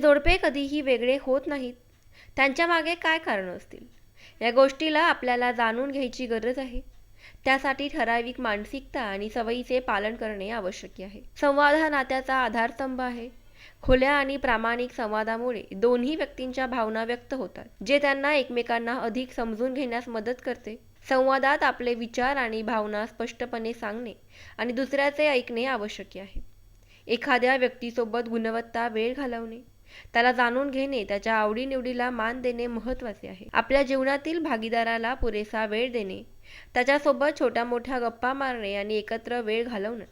जोडपे कधीही वेगळे होत नाहीत. त्यांच्या मागे काय कारणं असतील? या गोष्टीला आपल्याला जाणून घ्यायची गरज आहे. त्यासाठी ठराविक मानसिकता आणि सवयीचे पालन करणे आवश्यक आहे. संवाद हा नात्याचा आधारस्तंभ आहे. खुल्या आणि प्रामाणिक संवादामुळे दोन्ही व्यक्तींच्या भावना व्यक्त होतात जे त्यांना एकमेकांना अधिक समजून घेण्यास मदत करते. संवादात आपले विचार आणि भावना स्पष्टपणे सांगणे आणि दुसऱ्याचे ऐकणे आवश्यक आहे. एखाद्या व्यक्तीसोबत गुणवत्ता वेळ घालवणे त्याला जाणून घेणे त्याच्या आवडीनिवडीला मान देणे महत्त्वाचे आहे. आपल्या जीवनातील भागीदाराला पुरेसा वेळ देणे त्याच्यासोबत छोट्या मोठ्या गप्पा मारणे आणि एकत्र वेळ घालवणे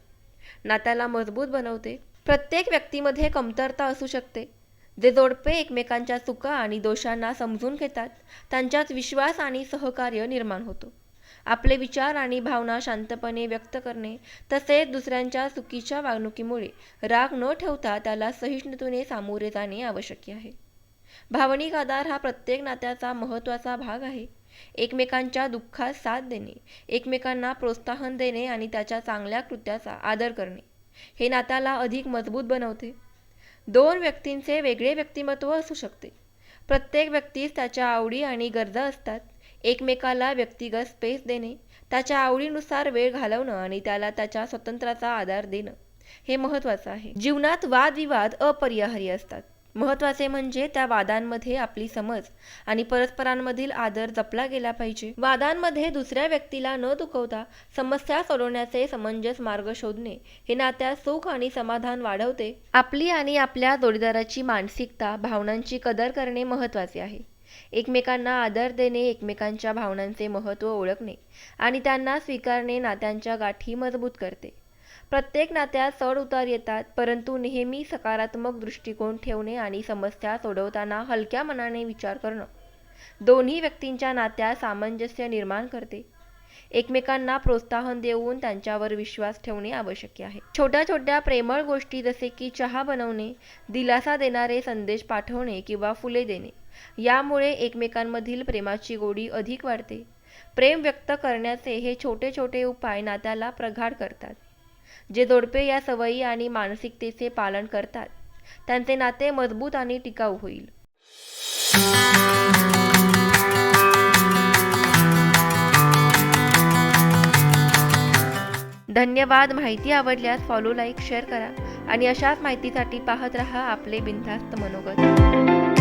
नात्याला मजबूत बनवते. प्रत्येक व्यक्तीमध्ये कमतरता असू शकते. जे जोडपे एकमेकांच्या चुका आणि दोषांना समजून घेतात त्यांच्यात विश्वास आणि सहकार्य निर्माण होतो. आपले विचार आणि भावना शांतपणे व्यक्त करणे तसेच दुसऱ्यांच्या चुकीच्या वागणुकीमुळे राग न ठेवता त्याला सहिष्णुतेने सामोरे जाणे आवश्यक आहे. भावनिक आधार हा प्रत्येक नात्याचा महत्त्वाचा भाग आहे. एकमेकांच्या दुःखात साथ देणे एकमेकांना प्रोत्साहन देणे आणि त्याच्या चांगल्या कृत्याचा आदर करणे हे नात्याला अधिक मजबूत बनवते. दोन व्यक्तींचे वेगळे व्यक्तिमत्व असू शकते. प्रत्येक व्यक्तीस त्याच्या आवडी आणि गरजा असतात. एकमेकाला व्यक्तिगत स्पेस देणे त्याच्या आवडीनुसार वेळ घालवणं आणि त्याला त्याच्या स्वतंत्राचा आधार देणं हे महत्त्वाचं आहे. जीवनात वादविवाद अपरिहार्य असतात. महत्त्वाचे म्हणजे त्या वादांमध्ये आपली समज आणि परस्परांमधील आदर जपला गेला पाहिजे. वादांमध्ये दुसऱ्या व्यक्तीला न दुखवता समस्या सोडवण्याचे समंजस मार्ग शोधणे हे नात्यात सुख आणि समाधान वाढवते. आपली आणि आपल्या जोडीदाराची मानसिकता भावनांची कदर करणे महत्त्वाचे आहे. एकमेकांना आदर देणे एकमेकांच्या भावनांचे महत्त्व ओळखणे आणि त्यांना स्वीकारणे नात्यांच्या गाठी मजबूत करते. प्रत्येक नात्यात चढ उतार येतात परंतु नेहमी सकारात्मक दृष्टिकोन ठेवणे आणि समस्या सोडवताना हलक्या मनाने विचार करणं. दोन्ही व्यक्तींच्या नात्यात सामंजस्य निर्माण करते. एकमेकांना प्रोत्साहन देऊन त्यांच्यावर विश्वास ठेवणे आवश्यक आहे. छोट्या छोट्या प्रेमळ गोष्टी जसे की चहा बनवणे दिलासा देणारे संदेश पाठवणे किंवा फुले देणे यामुळे एकमेकांमधील प्रेमाची गोडी अधिक वाढते. प्रेम व्यक्त करण्याचे हे छोटे छोटे उपाय नात्याला प्रगाढ करतात जे जोडपे या सवयी आणि मानसिकतेचे पालन करतात. त्यांचे नाते मजबूत आणि टिकाऊ होईल. धन्यवाद. माहिती आवडल्यास फॉलो लाईक शेअर करा आणि अशाच माहितीसाठी पाहत रहा आपले बिनधास्त मनोगत.